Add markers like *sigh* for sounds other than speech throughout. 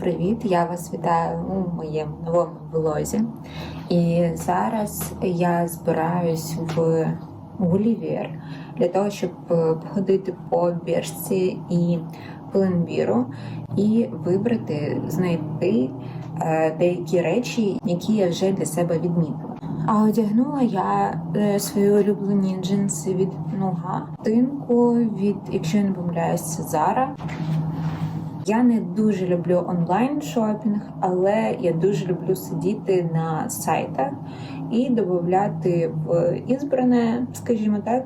Привіт! Я вас вітаю у моєму новому влозі. І зараз я збираюсь в Гулівер для того, щоб е, походити по біржці і Пленбіру і вибрати, знайти е, деякі речі, які я вже для себе відмітила. А одягнула я е, свої улюблені джинси від Нуга, тинку від, якщо я не помиляюсь, це Zara. Я не дуже люблю онлайн шопінг, але я дуже люблю сидіти на сайтах і додати в ізбране, скажімо так,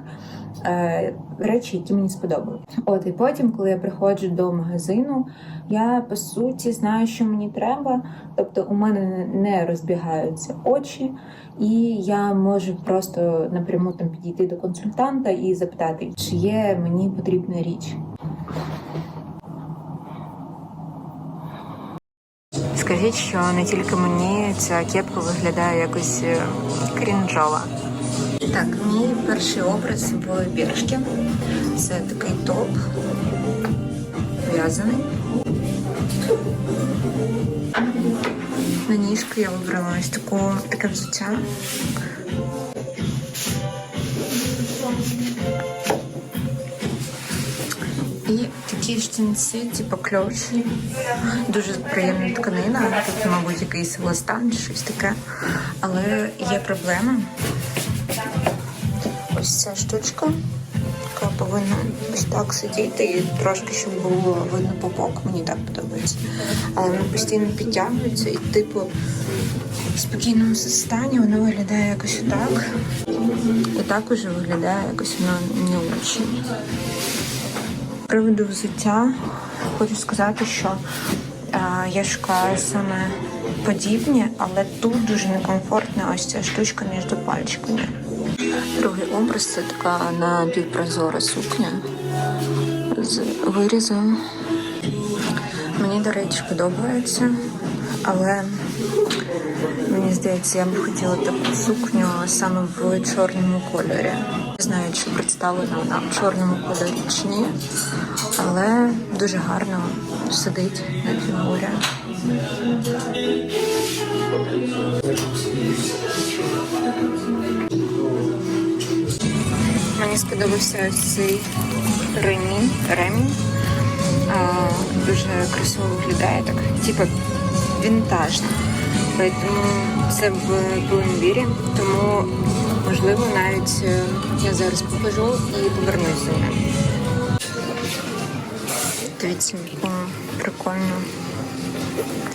е, речі, які мені сподобались. От і потім, коли я приходжу до магазину, я по суті знаю, що мені треба. Тобто у мене не розбігаються очі, і я можу просто напряму там підійти до консультанта і запитати, чи є мені потрібна річ. Скажіть, що не тільки мені ця кепка виглядає якось крінжова. Так, мій перший образ в біршки. Це такий топ в'язаний. На ніжку я вибрала ось таку, таке взуття. І такі штанці, типу кльош. Дуже приємна тканина. Тут, мабуть, якийсь еластан чи щось таке. Але є проблема. Ось ця штучка, яка повинна ось так сидіти і трошки, щоб було видно попок, мені так подобається. Але воно постійно підтягується і, типу, в спокійному стані воно виглядає якось так. І так уже виглядає якось воно не очень. Приводу взуття хочу сказати, що е, я шукаю саме подібні, але тут дуже некомфортна ось ця штучка між пальчиками. Другий образ це така напівпрозора сукня з вирізом. Мені, до речі, подобається, але мені здається, я б хотіла таку сукню саме в чорному кольорі. Не знаю, чи представлена вона в чорному кольорі чи ні, але дуже гарно сидить на фігурі. Мені сподобався цей ремінь. ремінь. Дуже красиво виглядає, так, типу вінтажно. Тому це в Блумбірі, тому можливо навіть е, я зараз покажу і повернусь до нього. Дивіться, яку прикольну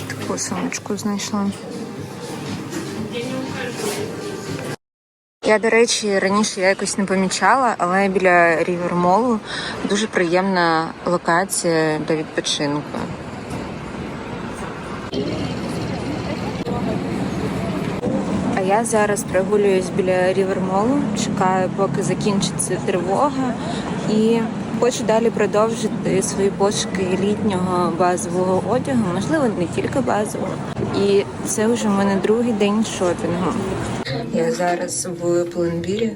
таку сумочку знайшла. Я, до речі, раніше я якось не помічала, але біля Рівермолу дуже приємна локація для відпочинку. А я зараз прогулююсь біля Рівермолу, чекаю, поки закінчиться тривога, і хочу далі продовжити свої пошуки літнього базового одягу, можливо, не тільки базового. І це вже в мене другий день шопінгу. Я зараз в Пленбірі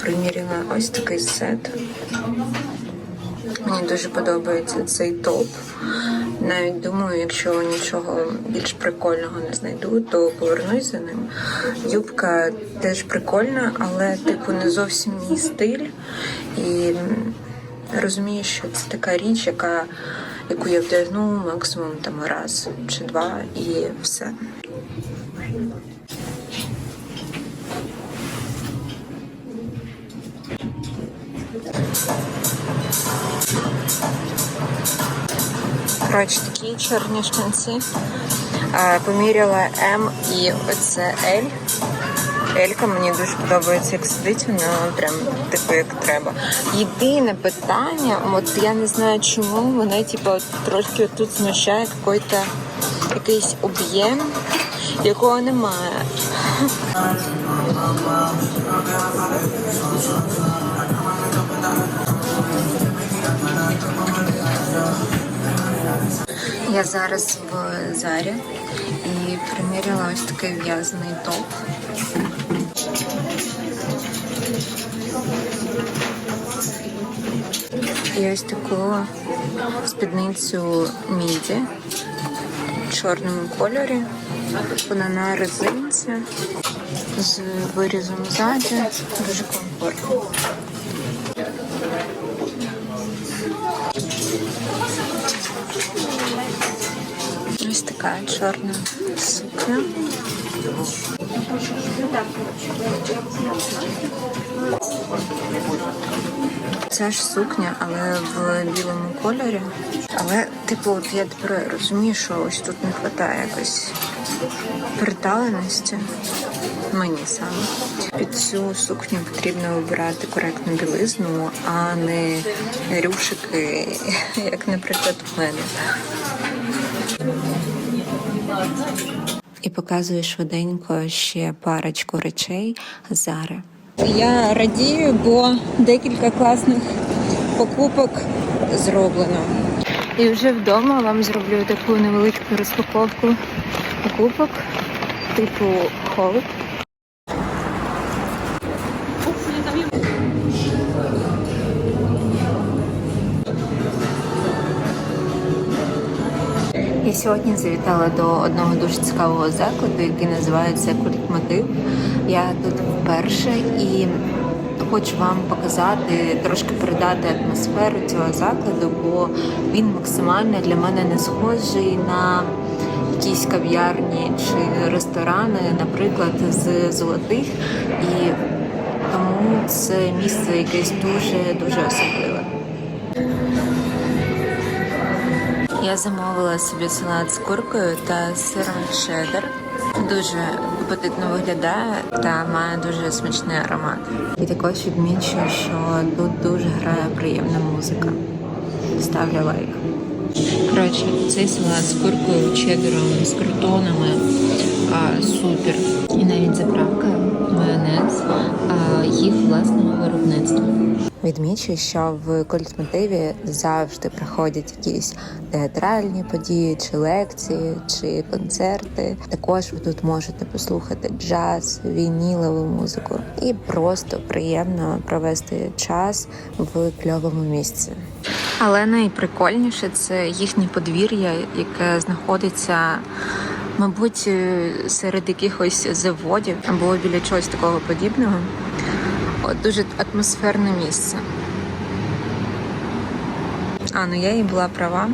приміряла ось такий сет. Мені дуже подобається цей топ. Навіть думаю, якщо нічого більш прикольного не знайду, то повернусь за ним. Юбка теж прикольна, але типу не зовсім мій стиль. І розумію, що це така річ, яка яку я вдягну максимум там раз чи два, і все. Коротше, такі чорні штанці. Е, Поміряла М і оце L. Елька мені дуже подобається, як сидить, вона прям типу як треба. Єдине питання, от я не знаю чому, вона типу трошки тут смущає якийсь, якийсь об'єм, якого немає. Я зараз в Зарі і приміряла ось такий в'язаний топ. І ось таку спідницю міді. в чорному кольорі. Вона на резинці з вирізом ззаді. Дуже комфортно. Така чорна сукня. Ця ж сукня, але в білому кольорі. Але, типу, от я тепер розумію, що ось тут не вистачає якось приталеності. Мені саме. Під цю сукню потрібно вибирати коректну білизну, а не рюшики, *laughs* як, наприклад, в мене. І показую швиденько ще парочку речей Зари. Я радію, бо декілька класних покупок зроблено. І вже вдома вам зроблю таку невеличку розпаковку покупок, типу холод. Сьогодні завітала до одного дуже цікавого закладу, який називається Культмотив. Я тут вперше і хочу вам показати, трошки передати атмосферу цього закладу, бо він максимально для мене не схожий на якісь кав'ярні чи ресторани, наприклад, з золотих. І тому це місце якесь дуже дуже особливе. Я замовила собі салат з куркою та сиром чеддер. Дуже апетитно виглядає та має дуже смачний аромат. І також відмічу, що тут дуже грає приємна музика. Ставлю лайк. Коротше, цей салат з куркою, чеддером, з крутонами а, супер. І навіть заправка, майонез а, їх власного виробництва. Відмічу, що в культмотиві завжди проходять якісь театральні події, чи лекції, чи концерти. Також ви тут можете послухати джаз, вінілову музику і просто приємно провести час в кльовому місці. Але найприкольніше це їхнє подвір'я, яке знаходиться, мабуть, серед якихось заводів або біля чогось такого подібного. От дуже атмосферне місце. А, ну я і була права.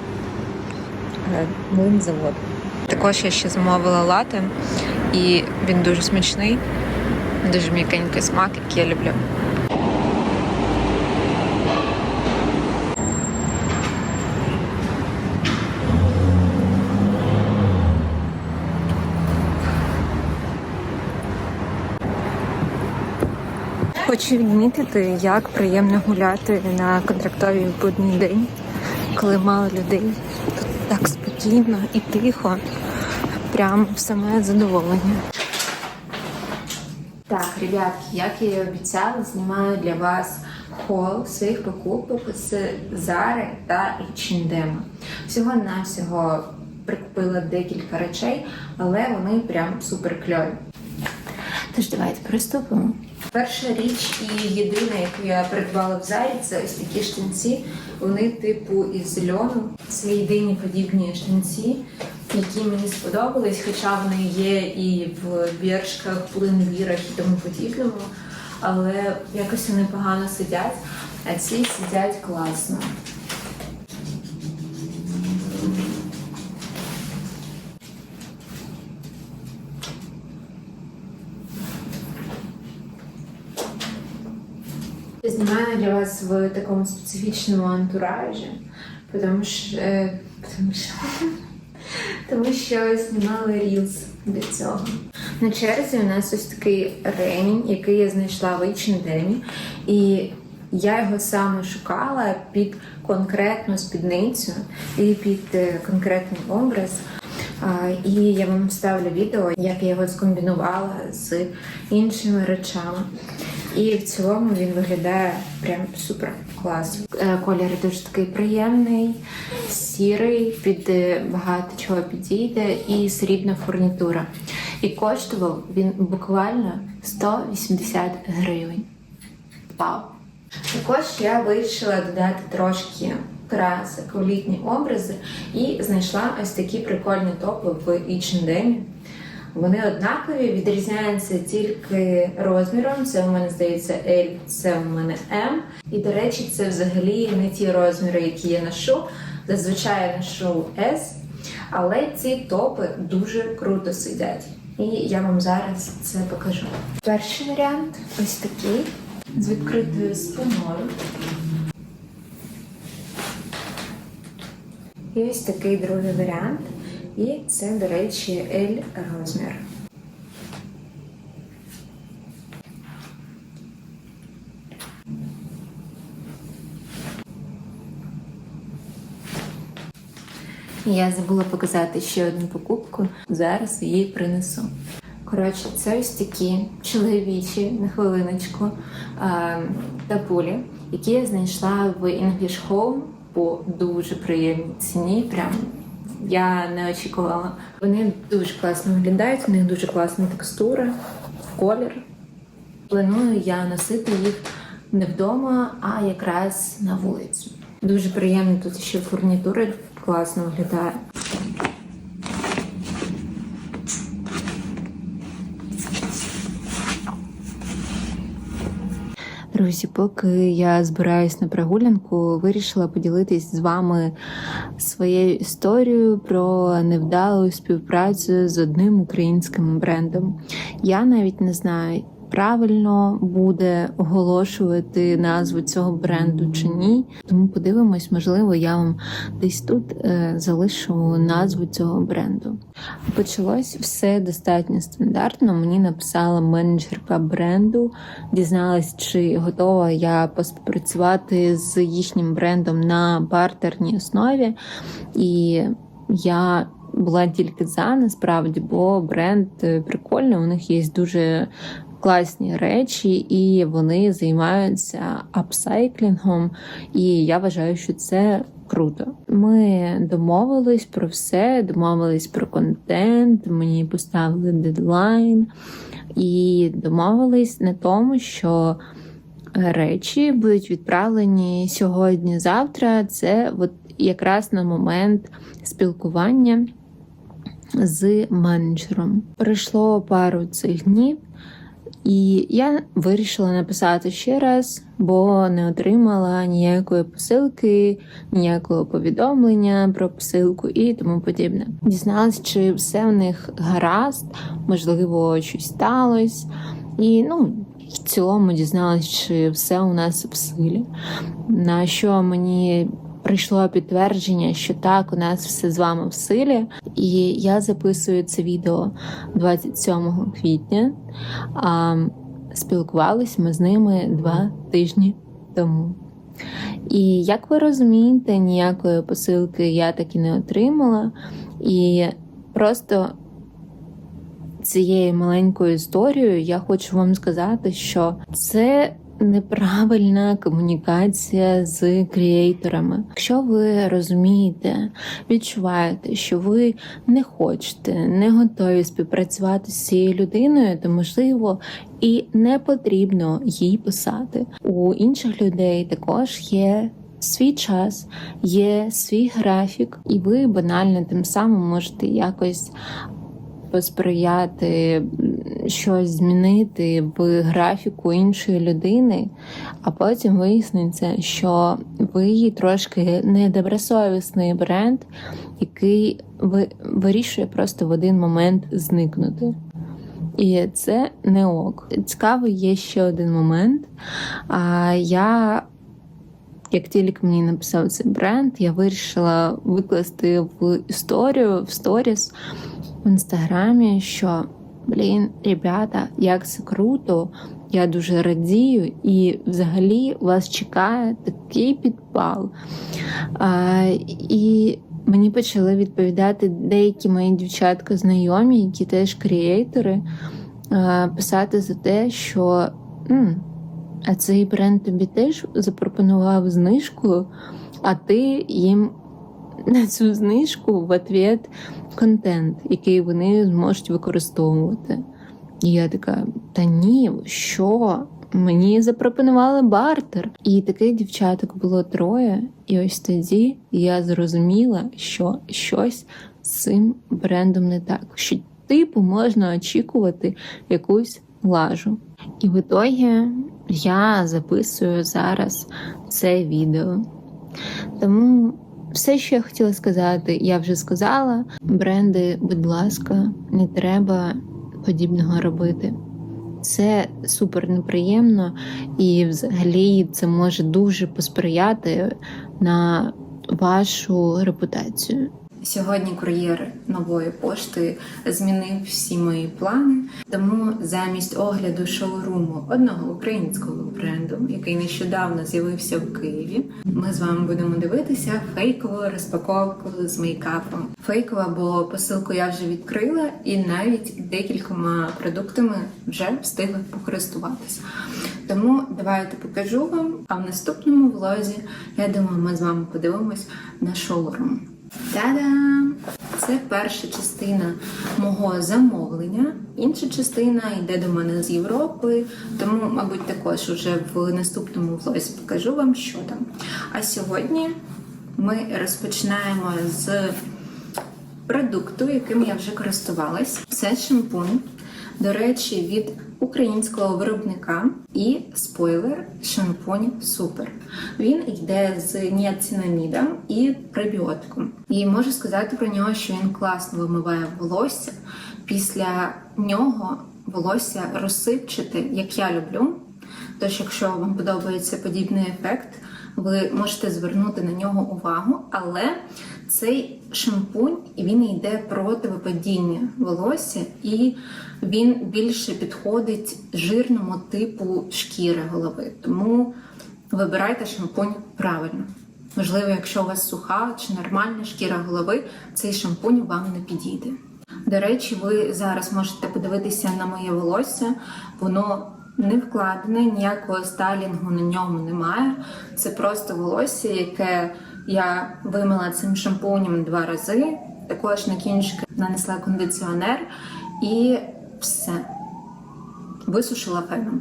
Млинзавод. Також я ще замовила лати, і він дуже смачний, дуже м'якенький смак, який я люблю. Хочу відмітити, як приємно гуляти на контрактовій будній день, коли мало людей. Тут так спокійно і тихо, прям саме задоволення. Так, ребятки, як я і обіцяла, знімаю для вас хол своїх покупок з Зари та H&M. Всього навсього прикупила декілька речей, але вони прям супер кльові. Тож давайте приступимо. Перша річ і єдина, яку я придбала в зарі, це ось такі штанці. Вони типу із льону. Це єдині подібні штанці, які мені сподобались, хоча вони є і в біршках, плинвірах і тому подібному. Але якось вони погано сидять, а ці сидять класно. Знімаю для вас в такому специфічному антуражі, тому що, е, тому що, *laughs* тому що знімали рілз для цього. На черзі у нас ось такий ремінь, який я знайшла в H&M, і я його саме шукала під конкретну спідницю і під е, конкретний образ. І я вам ставлю відео, як я його скомбінувала з іншими речами. І в цілому він виглядає прям супер клас. Е, Колір дуже такий приємний, сірий, під е, багато чого підійде, і срібна фурнітура. І коштував він буквально 180 гривень. Вау! Також я вирішила додати трошки красок, в літні образи і знайшла ось такі прикольні топи в H&M. Вони однакові, відрізняються тільки розміром. Це у мене здається L, це у мене M. І, до речі, це взагалі не ті розміри, які я ношу. Зазвичай я ношу S. Але ці топи дуже круто сидять. І я вам зараз це покажу. Перший варіант ось такий з відкритою спиною. І ось такий другий варіант. І це, до речі, L розмір. Я забула показати ще одну покупку. Зараз її принесу. Коротше, це ось такі чоловічі на хвилиночку тапулі, які я знайшла в English Home по дуже приємній ціні. Прям я не очікувала. Вони дуже класно виглядають, у них дуже класна текстура, колір. Планую я носити їх не вдома, а якраз на вулицю. Дуже приємно тут ще фурнітура класно виглядає. Друзі, поки я збираюсь на прогулянку, вирішила поділитись з вами своєю історією про невдалу співпрацю з одним українським брендом. Я навіть не знаю, правильно буде оголошувати назву цього бренду чи ні. Тому подивимось, можливо, я вам десь тут е, залишу назву цього бренду. Почалось все достатньо стандартно. Мені написала менеджерка бренду, дізналась, чи готова я поспівпрацювати з їхнім брендом на бартерній основі. І я була тільки за насправді, бо бренд е, прикольний. У них є дуже класні речі, і вони займаються апсайклінгом. І я вважаю, що це круто. Ми домовились про все, домовились про контент. Мені поставили дедлайн і домовились на тому, що. Речі будуть відправлені сьогодні-завтра. Це от якраз на момент спілкування з менеджером. Пройшло пару цих днів, і я вирішила написати ще раз, бо не отримала ніякої посилки, ніякого повідомлення про посилку і тому подібне. Дізналась, чи все в них гаразд, можливо, щось сталося. І ну, в цілому дізналась, чи все у нас в силі. На що мені прийшло підтвердження, що так, у нас все з вами в силі. І я записую це відео 27 квітня. А спілкувались ми з ними два тижні тому. І як ви розумієте, ніякої посилки я так і не отримала. І просто цією маленькою історією я хочу вам сказати, що це неправильна комунікація з креаторами. Якщо ви розумієте, відчуваєте, що ви не хочете, не готові співпрацювати з цією людиною, то можливо і не потрібно їй писати. У інших людей також є. Свій час, є свій графік, і ви банально тим самим можете якось посприяти щось змінити в графіку іншої людини, а потім виясниться, що ви трошки недобросовісний бренд, який вирішує просто в один момент зникнути. І це не ок. Цікавий є ще один момент. А я, як тільки мені написав цей бренд, я вирішила викласти в історію в сторіс в інстаграмі, що блін, ребята, як це круто! Я дуже радію, і взагалі вас чекає такий підпал. А, І мені почали відповідати деякі мої дівчатка знайомі, які теж креатори, писати за те, що М, а цей бренд тобі теж запропонував знижку, а ти їм на цю знижку в ответ контент, який вони зможуть використовувати. І я така: та ні, що? мені запропонували бартер. І таких дівчаток було троє. І ось тоді я зрозуміла, що щось з цим брендом не так. Що типу можна очікувати якусь лажу. І в ітогі я записую зараз це відео. Тому все, що я хотіла сказати, я вже сказала. Бренди, будь ласка, не треба подібного робити. Це супер неприємно, і взагалі це може дуже посприяти на вашу репутацію. Сьогодні кур'єр нової пошти змінив всі мої плани. Тому замість огляду шоуруму одного українського бренду, який нещодавно з'явився в Києві, ми з вами будемо дивитися фейкову розпаковку з мейкапом. Фейкова, бо посилку я вже відкрила, і навіть декількома продуктами вже встигла покористуватися. Тому давайте покажу вам. А в наступному влозі я думаю, ми з вами подивимось на шоурум. Та-дам! Це перша частина мого замовлення. Інша частина йде до мене з Європи, тому, мабуть, також уже в наступному влозі покажу вам, що там. А сьогодні ми розпочинаємо з продукту, яким я вже користувалась. Це шампунь. До речі, від українського виробника і спойлер шампунь супер. Він йде з ніацинамідом і пребіотиком. І можу сказати про нього, що він класно вимиває волосся. Після нього волосся розсипчате, як я люблю. Тож, якщо вам подобається подібний ефект, ви можете звернути на нього увагу, але цей шампунь він йде проти випадіння волосся, і він більше підходить жирному типу шкіри голови. Тому вибирайте шампунь правильно. Можливо, якщо у вас суха чи нормальна шкіра голови, цей шампунь вам не підійде. До речі, ви зараз можете подивитися на моє волосся, воно не вкладене, ніякого стайлінгу на ньому немає. Це просто волосся, яке я вимила цим шампунем два рази. Також на кінчики нанесла кондиціонер і все. Висушила феном.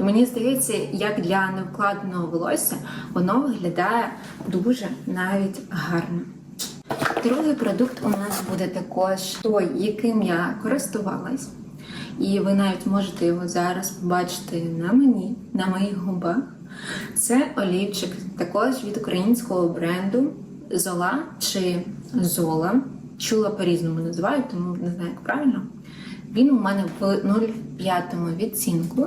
І мені здається, як для невкладеного волосся, воно виглядає дуже навіть гарно. Другий продукт у нас буде також той, яким я користувалась. І ви навіть можете його зараз побачити на мені, на моїх губах. Це олівчик, також від українського бренду Зола чи Зола. Чула по-різному називають, тому не знаю, як правильно. Він у мене в 0,5 відцінку.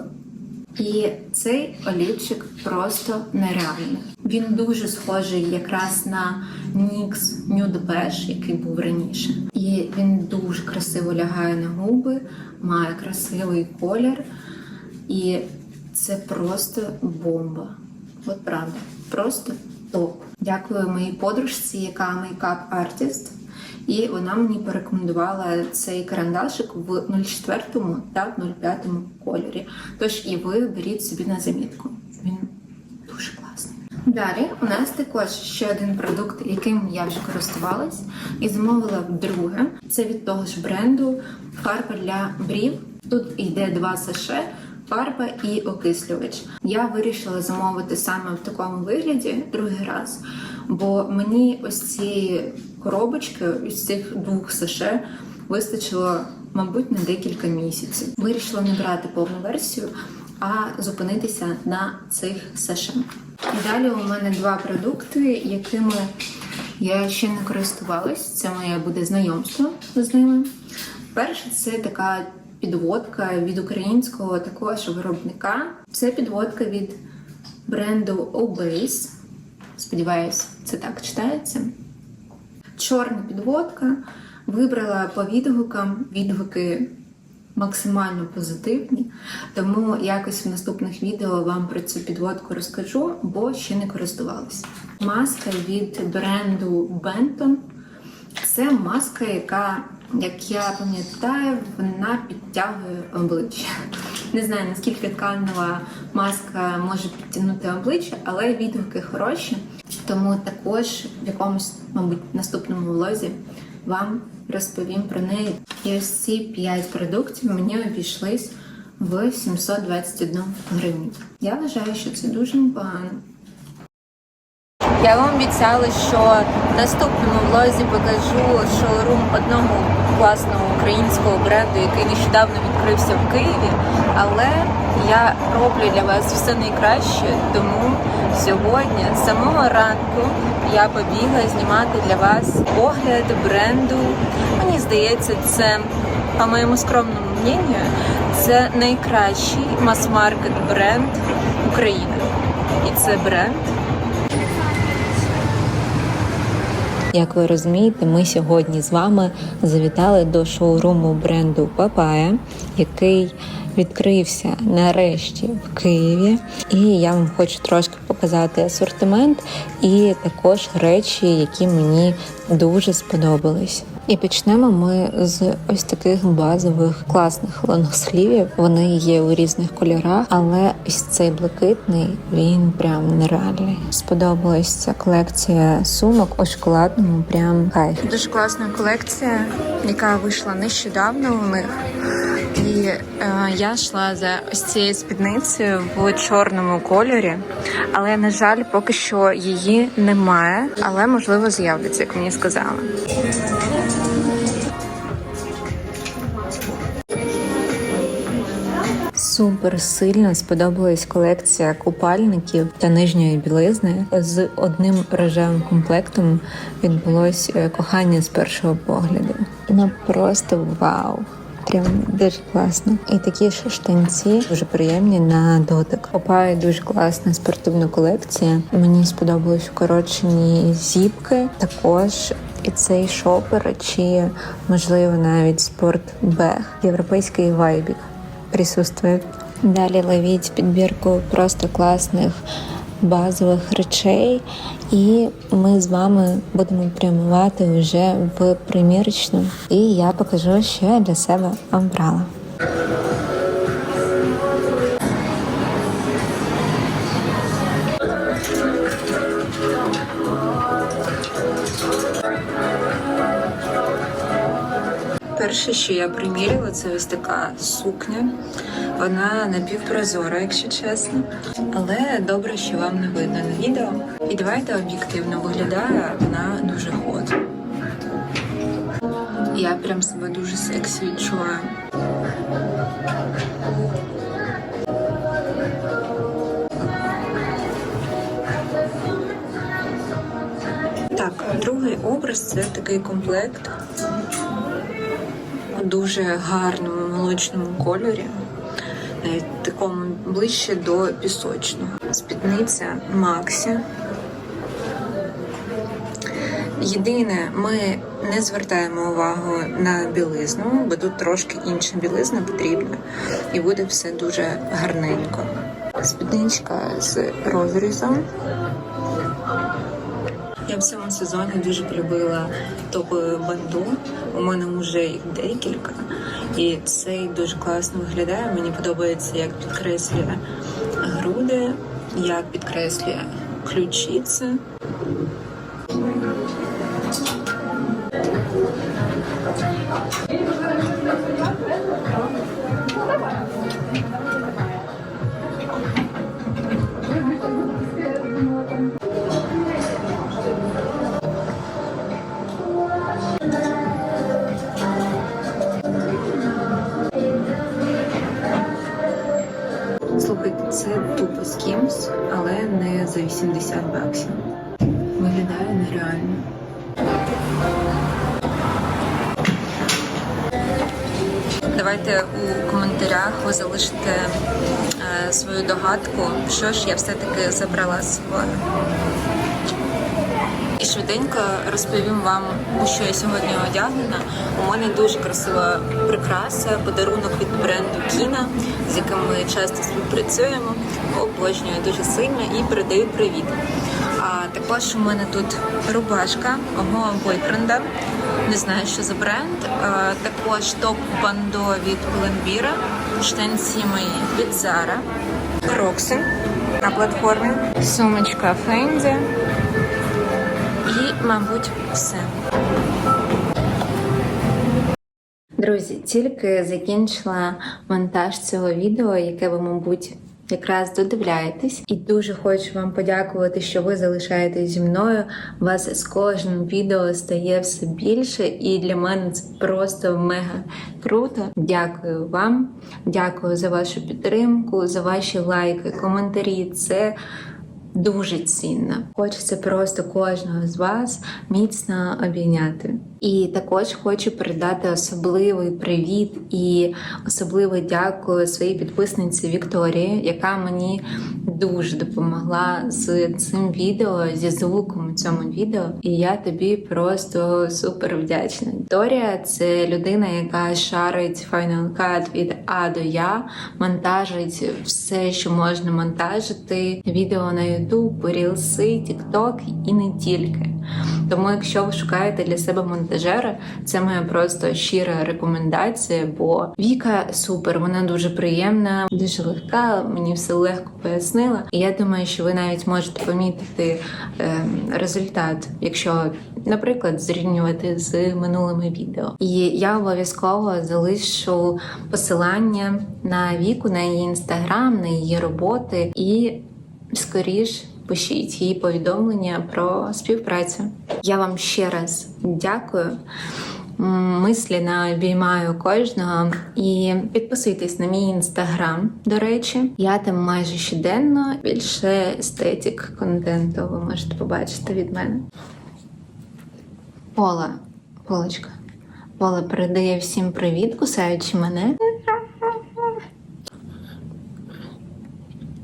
І цей олівчик просто нереальний. Він дуже схожий якраз на NYX Nude Beige, який був раніше. І він дуже красиво лягає на губи, має красивий колір. І це просто бомба. От правда, просто топ. Дякую моїй подружці, яка мейкап-артист. І вона мені порекомендувала цей карандашик в 04 та 05 кольорі. Тож і ви беріть собі на замітку. Він дуже класний. Далі у нас також ще один продукт, яким я вже користувалась, і замовила вдруге. Це від того ж бренду фарба для брів. Тут йде два саше. Фарба і окислювач. Я вирішила замовити саме в такому вигляді другий раз, бо мені ось цієї коробочки із цих двох саше вистачило, мабуть, на декілька місяців. Вирішила не брати повну версію, а зупинитися на цих саше. І далі у мене два продукти, якими я ще не користувалась. Це моє буде знайомство з ними. Перше, це така підводка від українського також виробника. Це підводка від бренду Obase. Сподіваюсь, це так читається. Чорна підводка. Вибрала по відгукам відгуки максимально позитивні. Тому якось в наступних відео вам про цю підводку розкажу, бо ще не користувалась. Маска від бренду Benton. Це маска, яка, як я пам'ятаю, вона підтягує обличчя. Не знаю, наскільки тканева маска може підтягнути обличчя, але відгуки хороші. Тому також в якомусь, мабуть, наступному влозі вам розповім про неї. І ось ці 5 продуктів мені обійшлись в 721 гривню. Я вважаю, що це дуже непогано. Я вам обіцяла, що в наступному влозі покажу шоурум одного класного українського бренду, який нещодавно відкрився в Києві. Але я роблю для вас все найкраще, тому сьогодні з самого ранку я побігла знімати для вас огляд бренду. Мені здається, це по моєму скромному мнению, це найкращий мас-маркет бренд України. І це бренд Як ви розумієте, ми сьогодні з вами завітали до шоуруму бренду Папая, який відкрився нарешті в Києві. І я вам хочу трошки показати асортимент і також речі, які мені дуже сподобались. І почнемо ми з ось таких базових класних лонгслівів. Вони є у різних кольорах, але ось цей блакитний він прям нереальний. Сподобалась ця колекція сумок у шоколадному, прям кайф. Дуже класна колекція, яка вийшла нещодавно у них. І е, я йшла за ось цією спідницею в чорному кольорі, але на жаль, поки що її немає. Але можливо з'явиться, як мені сказали. Супер сильно сподобалась колекція купальників та нижньої білизни. З одним рожевим комплектом відбулось е, кохання з першого погляду. Ну просто вау! Прям дуже класно. І такі ж штанці дуже приємні на дотик. Копає дуже класна спортивна колекція. Мені сподобались вкорочені зіпки. Також і цей шопер, чи можливо навіть спортбег. Європейський вайбік присутствує. Далі ловіть підбірку просто класних базових речей, і ми з вами будемо прямувати вже в примірочну. І я покажу, що я для себе обрала. Перше, що я приміряла, це ось така сукня. Вона напівпрозора, якщо чесно. Але добре, що вам не видно на відео. І давайте об'єктивно виглядає вона дуже ход. Я прям себе дуже сексі відчуваю. Так, другий образ це такий комплект дуже гарному молочному кольорі, такому ближче до пісочного. Спідниця Максі. Єдине, ми не звертаємо увагу на білизну, бо тут трошки інша білизна потрібна, і буде все дуже гарненько. Спідничка з розрізом. Я в цьому сезоні дуже полюбила топове банду. У мене вже їх декілька, і цей дуже класно виглядає. Мені подобається, як підкреслює груди, як підкреслює ключиці. Ви залишите е, свою догадку, що ж я все-таки забрала з собою. І швиденько розповім вам, у що я сьогодні одягнена. У мене дуже красива прикраса, подарунок від бренду Кіна, з яким ми часто співпрацюємо. Обожнюю дуже сильно і передаю привіт. А також у мене тут рубашка мого бойфренда. Не знаю, що за бренд. А, також топ бандо від Pull&Bear, штанці мої від Zara, крокси на платформі, сумочка Fendi. І, мабуть, все. Друзі, тільки закінчила монтаж цього відео, яке ви, мабуть, якраз додивляєтесь, і дуже хочу вам подякувати, що ви залишаєтесь зі мною. Вас з кожним відео стає все більше, і для мене це просто мега круто. Дякую вам, дякую за вашу підтримку, за ваші лайки, коментарі. Це дуже цінно. Хочеться просто кожного з вас міцно обійняти. І також хочу передати особливий привіт і особливе дякую своїй підписниці Вікторії, яка мені дуже допомогла з цим відео, зі звуком у цьому відео. І я тобі просто супер вдячна. Вікторія це людина, яка шарить Final Cut від А до Я, монтажить все, що можна монтажити, відео на YouTube, рілси, TikTok і не тільки. Тому, якщо ви шукаєте для себе монтажера, це моя просто щира рекомендація, бо Віка супер, вона дуже приємна, дуже легка. Мені все легко пояснила. І я думаю, що ви навіть можете помітити е, результат, якщо, наприклад, зрівнювати з минулими відео. І я обов'язково залишу посилання на віку, на її інстаграм, на її роботи і скоріш пишіть їй повідомлення про співпрацю. Я вам ще раз дякую. М, Мислено обіймаю кожного і підписуйтесь на мій інстаграм. До речі, я там майже щоденно більше естетик контенту ви можете побачити від мене. Пола, Полочка. Пола передає всім привіт, кусаючи мене.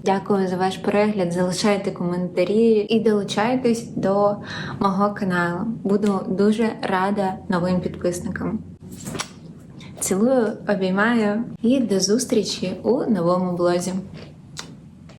Дякую за ваш перегляд. Залишайте коментарі і долучайтесь до мого каналу. Буду дуже рада новим підписникам. Цілую, обіймаю і до зустрічі у новому блозі.